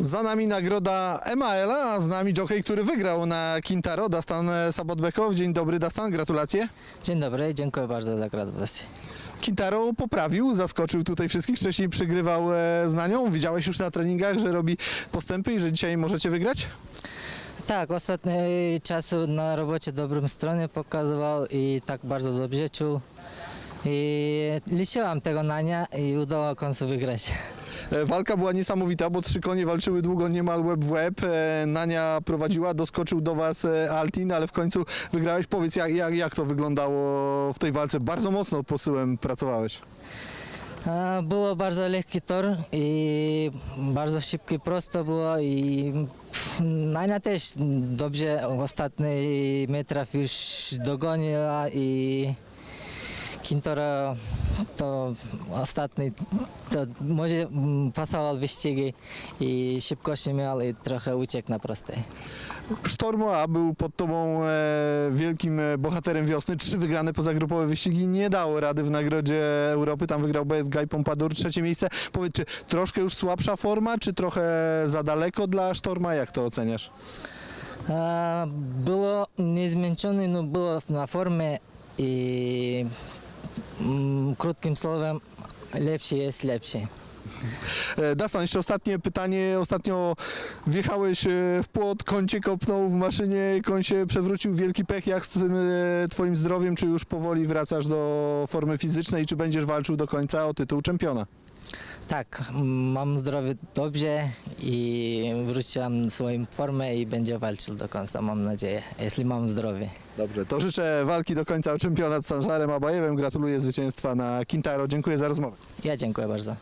Za nami nagroda MAL, a z nami jockey, który wygrał na Quintaro, Dastan Sabotbekow. Dzień dobry Dastan, gratulacje. Dzień dobry, dziękuję bardzo za gratulacje. Quintaro poprawił, zaskoczył tutaj wszystkich. Wcześniej przygrywał e, z Nanią. Widziałeś już na treningach, że robi postępy i że dzisiaj możecie wygrać? Tak, ostatni czasu na robocie dobrą stronę pokazywał i tak bardzo dobrze czuł. I liczyłam tego na nie i udało w końcu wygrać. E, Walka była niesamowita, bo trzy konie walczyły długo, niemal łeb w łeb. E, Nania prowadziła, doskoczył do was e, Altin, ale w końcu wygrałeś. Powiedz, jak, jak, jak to wyglądało w tej walce? Bardzo mocno posyłem pracowałeś. A, Było bardzo lekki tor i bardzo szybki prosto było i Nania też dobrze ostatni metrów już dogoniła i Kintora to ostatni to może pasował wyścigi i szybkości miał i trochę uciekł na prostej. Sztormo A był pod tobą e, wielkim e, bohaterem wiosny. Trzy wygrane pozagrupowe wyścigi nie dało rady w Nagrodzie Europy. Tam wygrał Guy Pompadour, trzecie miejsce. Powiedz, czy troszkę już słabsza forma, czy trochę za daleko dla Sztorma? Jak to oceniasz? A, Było niezmęczony, no było na formie i mm, krótkim słowem lepszy jest lepszy. E, Dastan, jeszcze ostatnie pytanie. Ostatnio wjechałeś e, w płot, koń cię kopnął w maszynie, koń się przewrócił, wielki pech. Jak z tym e, twoim zdrowiem? Czy już powoli wracasz do formy fizycznej? Czy będziesz walczył do końca o tytuł czempiona? Tak, mam zdrowie dobrze i wróciłam swoją formę i będzie walczył do końca, mam nadzieję, jeśli mam zdrowie. Dobrze, to życzę walki do końca o czempionat z Sanżarem Abajewem. Gratuluję zwycięstwa na Quintaro. Dziękuję za rozmowę. Ja dziękuję bardzo.